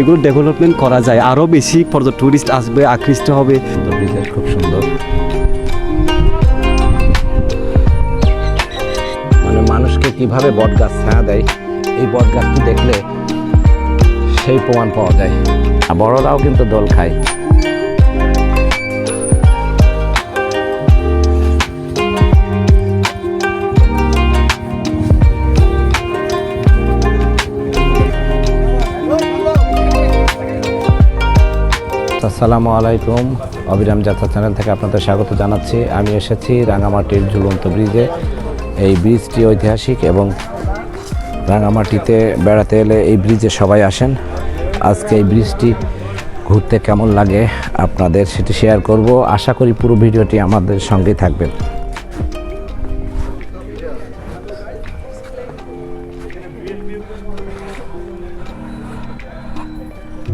এগুলো ডেভেলপমেন্ট করা যায়। আরও বেশি পর্যটক টুরিস্ট আসবে, আকৃষ্ট হবে। খুব সুন্দর। মানে মানুষকে কীভাবে বট গাছ ছায়া দেয়, এই বট গাছটি দেখলে সেই প্রমাণ পাওয়া যায়। বড়রাও কিন্তু দল খায়। আসসালামু আলাইকুম। অবিরাম যাত্রা চ্যানেল থেকে আপনাদের স্বাগত জানাচ্ছি। আমি এসেছি রাঙামাটির ঝুলন্ত ব্রিজে। এই ব্রিজটি ঐতিহাসিক এবং রাঙামাটিতে বেড়াতে এলে এই ব্রিজে সবাই আসেন। আজকে এই ব্রিজটি ঘুরতে কেমন লাগে আপনাদের সেটি শেয়ার করব। আশা করি পুরো ভিডিওটি আমাদের সঙ্গেই থাকবেন।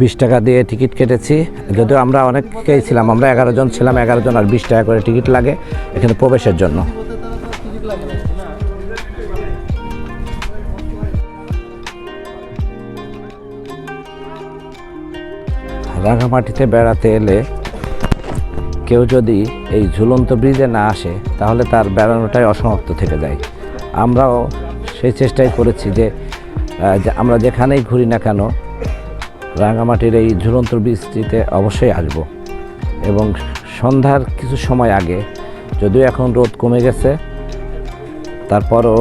বিশ টাকা দিয়ে টিকিট কেটেছি। যদিও আমরা অনেকেই ছিলাম, আমরা এগারো জন ছিলাম, এগারো জন আর বিশ টাকা করে টিকিট লাগে এখানে প্রবেশের জন্য। রাঙামাটিতে বেড়াতে এলে কেউ যদি এই ঝুলন্ত ব্রিজে না আসে, তাহলে তার বেড়ানোটাই অসমাপ্ত থেকে যায়। আমরাও সেই চেষ্টাই করেছি যে যে আমরা যেখানেই ঘুরি না কেন রাঙামাটির এই ঝুলন্ত বৃষ্টিতে অবশ্যই আসব। এবং সন্ধ্যার কিছু সময় আগে, যদিও এখন রোদ কমে গেছে, তারপরও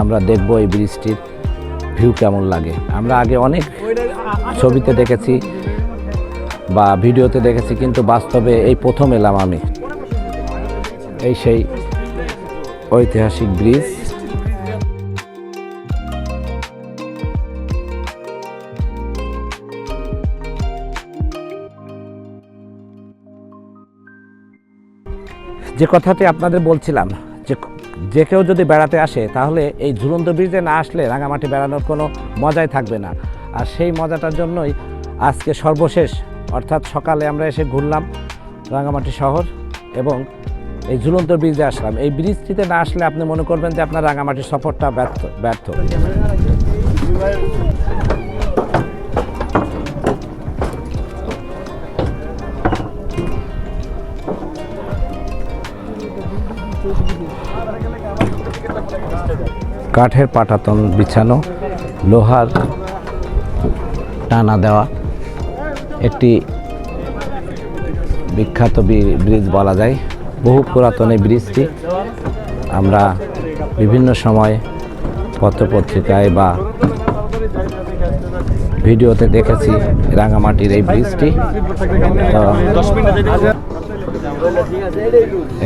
আমরা দেখব এই বৃষ্টির ভিউ কেমন লাগে। আমরা আগে অনেক ছবিতে দেখেছি বা ভিডিওতে দেখেছি, কিন্তু বাস্তবে এই প্রথম এলাম আমি। এই সেই ঐতিহাসিক ব্রিজ। যে কথাটি আপনাদের বলছিলাম, যে যে কেউ যদি বেড়াতে আসে, তাহলে এই ঝুলন্ত ব্রিজে না আসলে রাঙামাটি বেড়ানোর কোনো মজাই থাকবে না। আর সেই মজাটার জন্যই আজকে সর্বশেষ, অর্থাৎ সকালে আমরা এসে ঘুরলাম রাঙামাটি শহর এবং এই ঝুলন্ত ব্রিজে আসলাম। এই ব্রিজটিতে না আসলে আপনি মনে করবেন যে আপনার রাঙামাটির সফরটা ব্যর্থ ব্যর্থ। কাঠের পাটাতন বিছানো, লোহার টানা দেওয়া, একটি বিখ্যাত ব্রিজ বলা যায়। বহু পুরাতন এই ব্রিজটি। আমরা বিভিন্ন সময় পত্রপত্রিকায় বা ভিডিওতে দেখেছি রাঙামাটির এই ব্রিজটি।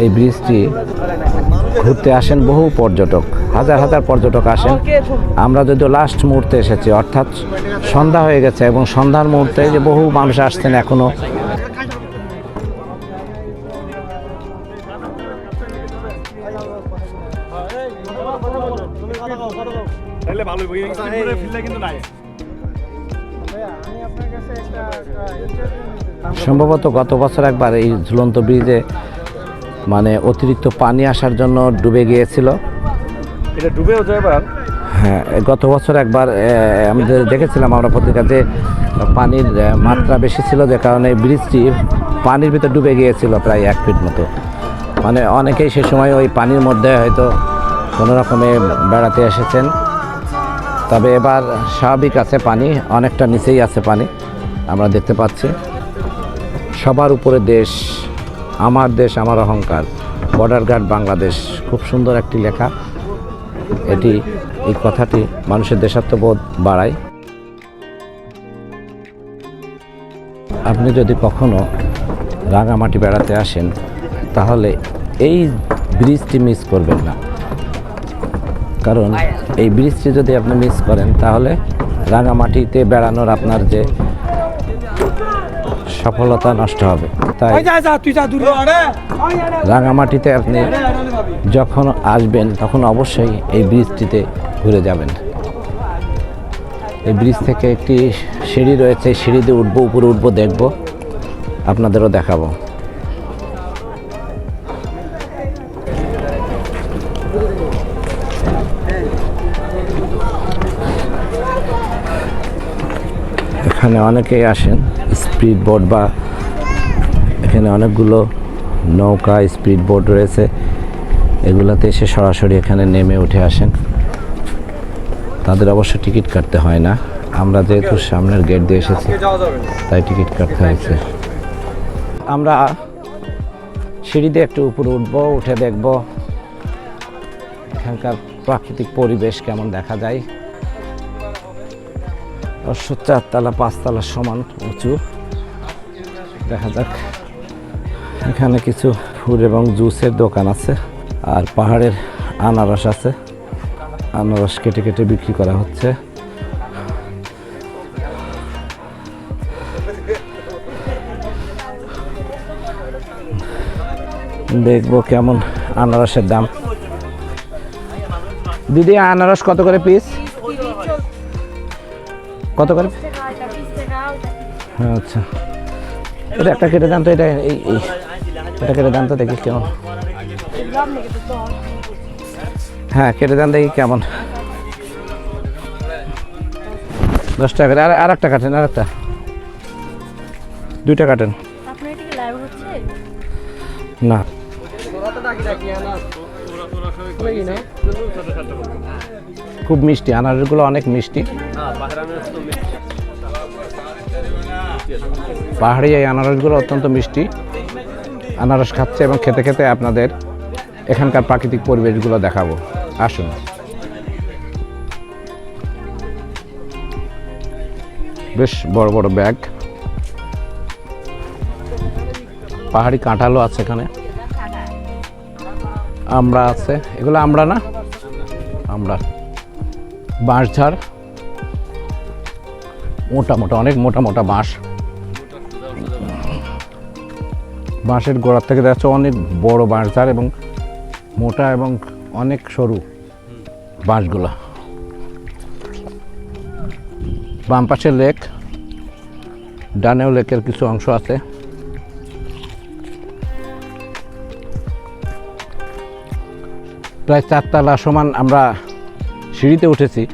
এই ব্রিজটি ঘুরতে আসেন বহু পর্যটক হাজার হাজার পর্যটক আসেন আমরা যদিও লাস্ট মুহূর্তে এসেছি অর্থাৎ সন্ধ্যা হয়ে গেছে এবং সন্ধ্যার মুহূর্তে যে বহু মানুষ আসছেন এখনও ভালো সম্ভবত গত বছর একবার এই ঝুলন্ত ব্রিজে মানে অতিরিক্ত পানি আসার জন্য ডুবে গিয়েছিল। এটা ডুবেও যায় এবার হ্যাঁ গত বছর একবার আমাদের দেখেছিলাম আমরা পত্রিকাতে পানির মাত্রা বেশি ছিল যে কারণে ব্রিজটি পানির ভিতর ডুবে গিয়েছিল প্রায় এক ফিট মতো। মানে অনেকেই সে সময় ওই পানির মধ্যে হয়তো কোনো রকমে বেড়াতে এসেছেন। তবে এবার স্বাভাবিক আছে পানি অনেকটা নিচেই আছে পানি আমরা দেখতে পাচ্ছি। সবার উপরে দেশ, আমার দেশ, আমার অহংকার। বর্ডার গার্ড বাংলাদেশ খুব সুন্দর একটি লেখা। এটি, এই কথাটি মানুষের দেশাত্মবোধ বাড়ায়। আপনি যদি কখনো রাঙামাটি বেড়াতে আসেন, তাহলে এই ব্রিজটি মিস করবেন না। কারণ এই ব্রিজটি যদি আপনি মিস করেন, তাহলে রাঙামাটিতে বেড়ানোর আপনার যে সফলতা নষ্ট হবে। তাই রাঙামাটিতে আপনি যখন আসবেন তখন অবশ্যই এই ব্রিজটিতে ঘুরে যাবেন। এই ব্রিজ থেকে একটি সিঁড়ি রয়েছে সিঁড়িতে সিঁড়ি দিয়ে উঠবো উপরে উঠবো দেখব আপনাদেরও দেখাবো। এখানে অনেকেই আসেন, স্পিড বোট বা এখানে অনেকগুলো নৌকা, স্পিড বোট রয়েছে। এগুলোতে এসে সরাসরি এখানে নেমে উঠে আসেন। তাদের অবশ্য টিকিট কাটতে হয় না। আমরা যেহেতু সামনের গেট দিয়ে এসেছি, তাই টিকিট কাটতে হয়েছে। আমরা সিঁড়ি দিয়ে একটু উপরে উঠবো, উঠে দেখব এখানকার প্রাকৃতিক পরিবেশ কেমন দেখা যায়। অবশ্য চারতলা, পাঁচতলা সমান উঁচু। দেখা যাক। এখানে কিছু ফুড এবং জুসের দোকান আছে আর পাহাড়ের আনারস আছে। আনারস কেটে কেটে বিক্রি করা হচ্ছে। দেখব কেমন আনারসের দাম। দিদি, আনারস কত করে পিস কত করে? হ্যাঁ, আচ্ছা। এটা একটা কেটে দাম তো এটা এই এটা কেটে দাম তো দেখি কেমন। হ্যাঁ কেটে দাম দেখি কেমন। দশ টাকা করে। আর আর একটা কাটেন। আর একটা দুইটা কাটেন না। খুব মিষ্টি, আনারসগুলো অনেক মিষ্টি। পাহাড়ি এই আনারসগুলো অত্যন্ত মিষ্টি। আনারস খাচ্ছে এবং খেতে খেতে আপনাদের এখানকার প্রাকৃতিক পরিবেশগুলো দেখাবো। আসুন। বেশ বড় বড় ব্যাগ। পাহাড়ি কাঁঠালও আছে এখানে। আমরা আছে। এগুলো আমরা না? আমরা। বাঁশঝাড় মোটা মোটা, অনেক মোটা মোটা বাঁশ। বাঁশের গোড়ার থেকে দেখা অনেক বড় বাঁশঝাড় এবং মোটা এবং অনেক সরু বাঁশগুলা। বাম পাশে লেক, ডানেও লেকের কিছু অংশ আছে। প্রায় চারতলা সমান আমরা সিঁড়িতে উঠেছি।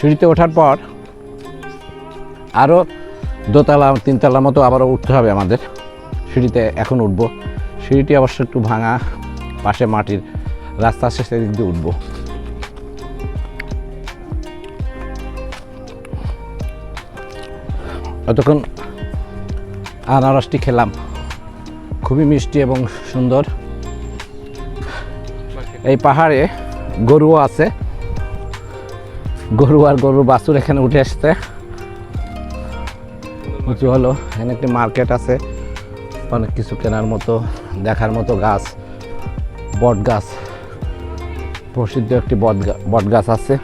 সিঁড়িতে ওঠার পর আরও দোতলা তিনতলা মতো আবারও উঠতে হবে আমাদের। সিঁড়িতে এখন উঠবো। সিঁড়িটি অবশ্য একটু ভাঙা, পাশে মাটির রাস্তা আছে সেদিক দিয়ে উঠবো। অতক্ষণ আনারসটি খেলাম। খুবই মিষ্টি এবং সুন্দর। এই পাহাড়ে গরুও আছে। গরু আর গরুর বাছুর এখানে উঠে আসছে। উঁচু হলো, এখানে একটি মার্কেট আছে। অনেক কিছু কেনার মতো, দেখার মতো গাছ, বট গাছ। প্রসিদ্ধ একটি বট গাছ আছে।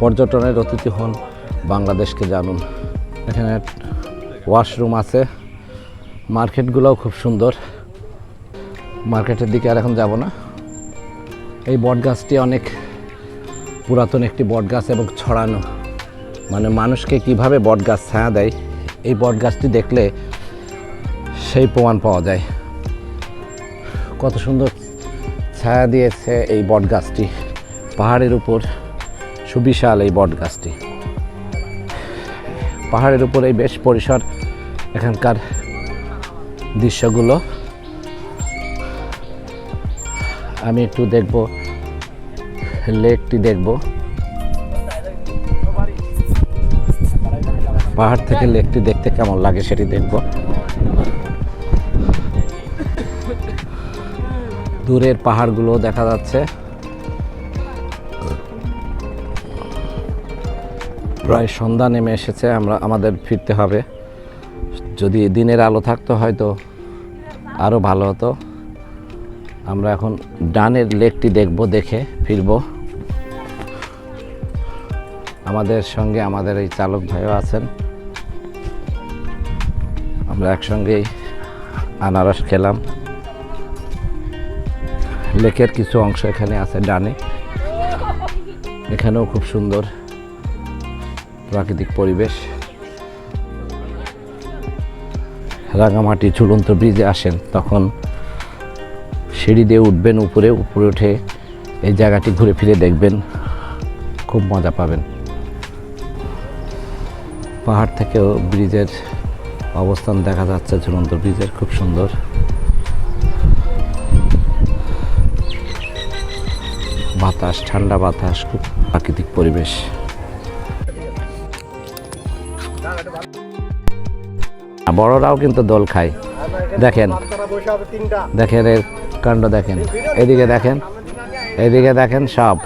পর্যটনের অতিথি হন, বাংলাদেশকে জানুন। এখানে ওয়াশরুম আছে। মার্কেটগুলোও খুব সুন্দর। মার্কেটের দিকে আর এখন যাব না। এই বট গাছটি অনেক পুরাতন একটি বট গাছ এবং ছড়ানো। মানে মানুষকে কীভাবে বট গাছ ছায়া দেয়, এই বট গাছটি দেখলে সেই প্রমাণ পাওয়া যায়। কত সুন্দর ছায়া দিয়েছে এই বট গাছটি পাহাড়ের উপর সুবিশাল এই বট গাছটি পাহাড়ের উপর এই বেশ পরিসর এখানকার দৃশ্যগুলো আমি একটু দেখব, লেকটি দেখব। পাহাড় থেকে লেকটি দেখতে কেমন লাগে সেটি দেখব। দূরের পাহাড়গুলো দেখা যাচ্ছে। প্রায় সন্ধ্যা নেমে এসেছে, আমরা আমাদের ফিরতে হবে। যদি দিনের আলো থাকতো হয়তো আরও ভালো হতো। আমরা এখন ডানের লেকটি দেখব, দেখে ফিরব। আমাদের সঙ্গে আমাদের এই চালক ভাইও আছেন। আমরা একসঙ্গেই আনারস খেলাম। লেকের কিছু অংশ এখানে আছে ডানে। এখানেও খুব সুন্দর প্রাকৃতিক পরিবেশ। রাঙামাটি ঝুলন্ত ব্রিজে আসেন, তখন সিঁড়ি দিয়ে উঠবেন, উপরে উপরে উঠে এই জায়গাটি ঘুরে ফিরে দেখবেন। খুব মজা পাবেন। পাহাড় থেকেও ব্রিজের অবস্থান দেখা যাচ্ছে, ঝুলন্ত ব্রিজের, খুব সুন্দর। বাতাস, ঠান্ডা বাতাস, খুব প্রাকৃতিক পরিবেশ। বড়রাও কিন্তু দোল খায়। দেখেন দেখেন এর কাণ্ড দেখেন। এদিকে দেখেন এদিকে দেখেন সব।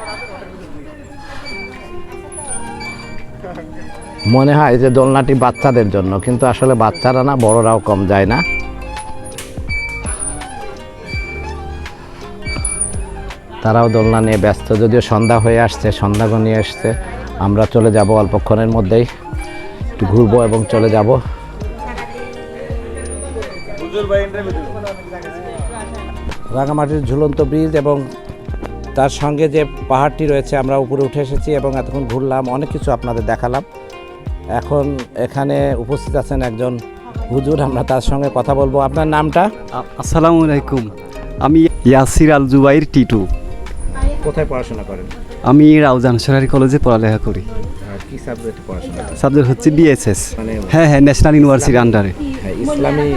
মনে হয় যে দোলনাটি বাচ্চাদের জন্য, কিন্তু আসলে বাচ্চারা না, বড়রাও কম যায় না। তারাও দোলনা নিয়ে ব্যস্ত, যদিও সন্ধ্যা হয়ে আসছে, সন্ধ্যা নিয়ে আসছে আমরা চলে যাব অল্পক্ষণের মধ্যেই। একটু ঘুরবো এবং চলে যাব। রাঙামাটির ঝুলন্ত ব্রিজ এবং তার সঙ্গে যে পাহাড়টি রয়েছে আমরা উপরে উঠে এসেছি এবং এতক্ষণ ঘুরলাম অনেক কিছু আপনাদের দেখালাম। এখন এখানে উপস্থিত আছেন একজন হুজুর আমরা তার সঙ্গে কথা বলব। আপনার নামটা? আসসালামু আলাইকুম। আমি ইয়াসির আল জুবাইর টিটু। কোথায় পড়াশোনা করেন? আমি রাউজান সরকারি কলেজে পড়ালেখা করি। কি সাবজেক্টে পড়াশোনা সাবজেক্ট হচ্ছে বিএসএস মানে হ্যাঁ হ্যাঁ ন্যাশনাল ইউনিভার্সিটির আন্ডারে ইসলামী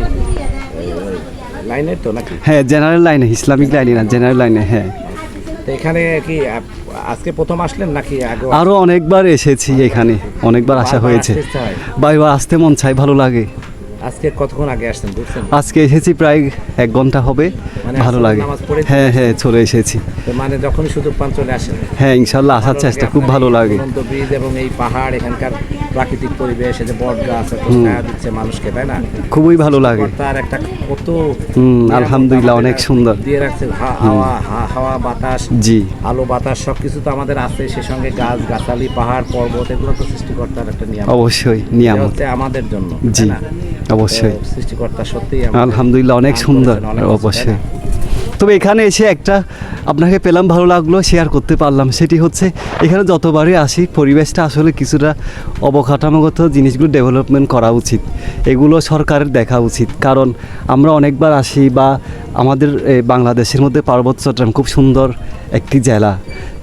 এ, লাইনের তো নাকি? হ্যাঁ জেনারেল লাইনে ইসলামিক লাইনে না জেনারেল লাইনে হ্যাঁ। এখানে কি আজকে প্রথম আসলেন নাকি আগে আরও অনেকবার এসেছি এখানে অনেকবার আসা হয়েছে। বাইবা আসতে মন চাই ভালো লাগে। আজকে কতক্ষণ আগে আসছেন বুঝছেন? আজকে এসেছি প্রায় এক ঘণ্টা হবে মানে ভালো লাগে। হ্যাঁ হ্যাঁ চলে এসেছি। মানে যখনই সুযোগ পান চলে আসেন। হ্যাঁ ইনশাল্লাহ আসার চেষ্টা খুব ভালো লাগে। ব্রিজ এবং এই পাহাড় এখানকার প্রাকৃতিক পরিবেশ এই যে বট গাছ দিচ্ছে মানুষকে তাই না? খুবই ভালো লাগে। তার একটা কত আলহামদুলিল্লাহ, অনেক সুন্দর। দিয়ে রাখছে। হা- হাওয়া হা- হাওয়া বাতাস জি। আলো বাতাস সব কিছু তো আমাদের আছে। সে সঙ্গে গাছ গাছালি পাহাড় পর্বত এগুলো তো সৃষ্টিকর্তার একটা নিয়ম অবশ্যই হচ্ছে আমাদের জন্য জি না? অবশ্যই। সৃষ্টিকর্তা সত্যি আলহামদুলিল্লাহ অনেক সুন্দর। অবশ্যই। তবে এখানে এসে একটা আপনাকে পেলাম ভালো লাগল শেয়ার করতে পারলাম। সেটি হচ্ছে এখানে যতবারই আসি পরিবেশটা আসলে কিছুটা অবকাঠামোগত জিনিসগুলো ডেভেলপমেন্ট করা উচিত। এগুলো সরকারের দেখা উচিত। কারণ আমরা অনেকবার আসি বা আমাদের বাংলাদেশের মধ্যে পার্বত্য চট্টগ্রাম খুব সুন্দর একটি জেলা।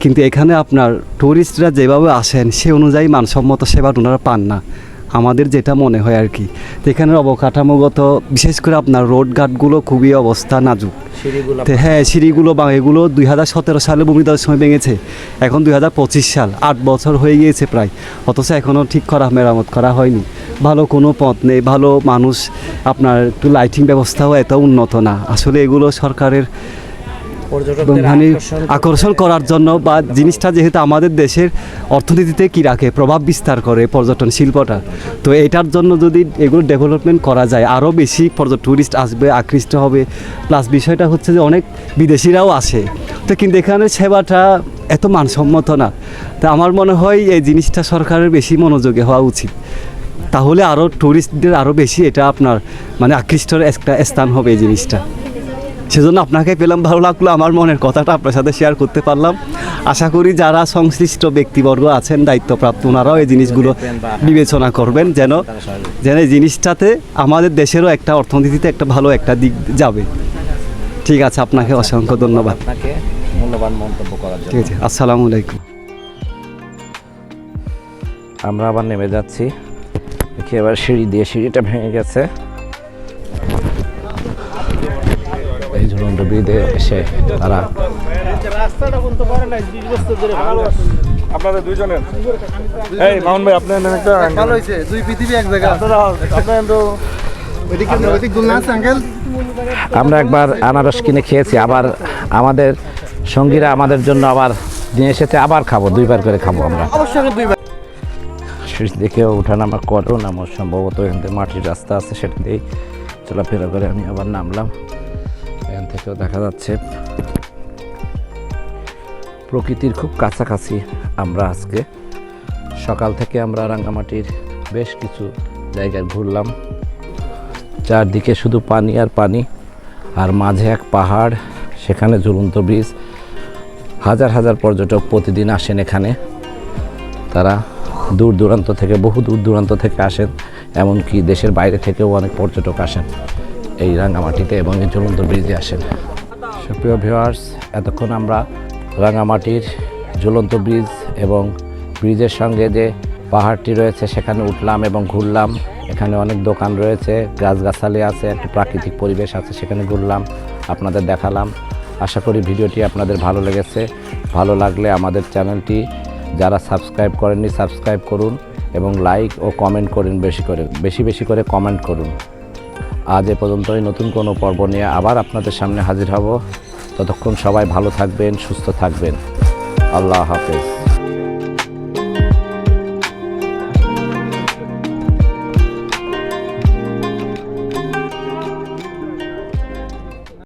কিন্তু এখানে আপনার ট্যুরিস্টরা যেভাবে আসেন সে অনুযায়ী মানসম্মত সেবা ওনারা পান না। আমাদের যেটা মনে হয় আর কি। এখানের অবকাঠামোগত বিশেষ করে আপনার রোড ঘাটগুলো খুবই অবস্থা নাজুক। হ্যাঁ সিঁড়িগুলো বা এগুলো দুই হাজার সতেরো সালে ভূমিদার সময় ভেঙেছে। এখন দুই হাজার পঁচিশ সাল আট বছর হয়ে গিয়েছে প্রায়। অথচ এখনও ঠিক করা মেরামত করা হয়নি। ভালো কোনো পথ নেই ভালো মানুষ আপনার একটু লাইটিং ব্যবস্থাও এত উন্নত না। আসলে এগুলো সরকারের মানে আকর্ষণ করার জন্য বা জিনিসটা যেহেতু আমাদের দেশের অর্থনীতিতে কি রাখে প্রভাব বিস্তার করে পর্যটন শিল্পটা। তো এটার জন্য যদি এগুলো ডেভেলপমেন্ট করা যায় আরও বেশি পর্যটন ট্যুরিস্ট আসবে আকৃষ্ট হবে। প্লাস বিষয়টা হচ্ছে যে অনেক বিদেশিরাও আসে। তো কিন্তু এখানে সেবাটা এত মানসম্মত না। তা আমার মনে হয় এই জিনিসটা সরকারের বেশি মনোযোগী হওয়া উচিত। তাহলে আরও ট্যুরিস্টদের আরও বেশি এটা আপনার মানে আকৃষ্টর একটা স্থান হবে এই জিনিসটা। সেজন্য আপনাকে পেলাম ভালো লাগল আমার মনের কথাটা আপনার সাথে শেয়ার করতে পারলাম। আশা করি যারা সংশ্লিষ্ট ব্যক্তিবর্গ আছেন দায়িত্বপ্রাপ্ত ওনারাও এই জিনিসগুলো বিবেচনা করবেন যেন যেন এই জিনিসটাতে আমাদের দেশেরও একটা অর্থনীতিতে একটা ভালো একটা দিক যাবে। ঠিক আছে আপনাকে অসংখ্য ধন্যবাদ। মূল্যবান মন্তব্য করার ঠিক আছে আসসালামু আলাইকুম। আমরা আবার নেমে যাচ্ছি। দেখি এবার সিঁড়ি দিয়ে সিঁড়িটা ভেঙে গেছে। এই ঝুলন্ত এসে তারা আপনাদের দুইজনের এই মামুন ভাই আপনার একটা ভালো হয়েছে দুই পৃথিবী এক জায়গা। আপনারা আপনার তো ওইদিকে ওইদিক দুলনা আছে আঙ্কেল আমরা একবার আনারস কিনে খেয়েছি আবার আমাদের সঙ্গীরা আমাদের জন্য আবার নিয়ে এসেছে আবার খাব দুইবার করে খাব আমরা। অবশ্যই দুইবার সিঁড়ি দেখেও ওঠানামা করো না আমার সম্ভবত এখান থেকে মাটির রাস্তা আছে সেটা দিয়েই চলাফেরা করে আমি আবার নামলাম। এখান থেকেও দেখা যাচ্ছে। প্রকৃতির খুব কাছাকাছি আমরা আজকে। সকাল থেকে আমরা রাঙ্গামাটির বেশ কিছু জায়গায় ঘুরলাম। চারদিকে শুধু পানি আর পানি, আর মাঝে এক পাহাড়, সেখানে ঝুলন্ত ব্রিজ। হাজার হাজার পর্যটক প্রতিদিন আসেন এখানে। তারা দূর দূরান্ত থেকে, বহু দূর দূরান্ত থেকে আসেন, এমনকি দেশের বাইরে থেকেও অনেক পর্যটক আসেন। এই রাঙামাটিতে এবং এই ঝুলন্ত ব্রিজে আসেন। সুপ্রিয় ভিউয়ার্স এতক্ষণ আমরা রাঙামাটির ঝুলন্ত ব্রিজ এবং ব্রিজের সঙ্গে যে পাহাড়টি রয়েছে সেখানে উঠলাম এবং ঘুরলাম। এখানে অনেক দোকান রয়েছে, গাছগাছালি আছে, একটা প্রাকৃতিক পরিবেশ আছে, সেখানে ঘুরলাম, আপনাদের দেখালাম। আশা করি ভিডিওটি আপনাদের ভালো লেগেছে। ভালো লাগলে আমাদের চ্যানেলটি যারা সাবস্ক্রাইব করেননি, সাবস্ক্রাইব করুন এবং লাইক ও কমেন্ট করুন বেশি করে, বেশি বেশি করে কমেন্ট করুন। আজ এ পর্যন্তই। নতুন কোনো পর্ব নিয়ে আবার আপনাদের সামনে হাজির হব। ততক্ষণ সবাই ভালো থাকবেন, সুস্থ থাকবেন। আল্লাহ হাফেজ।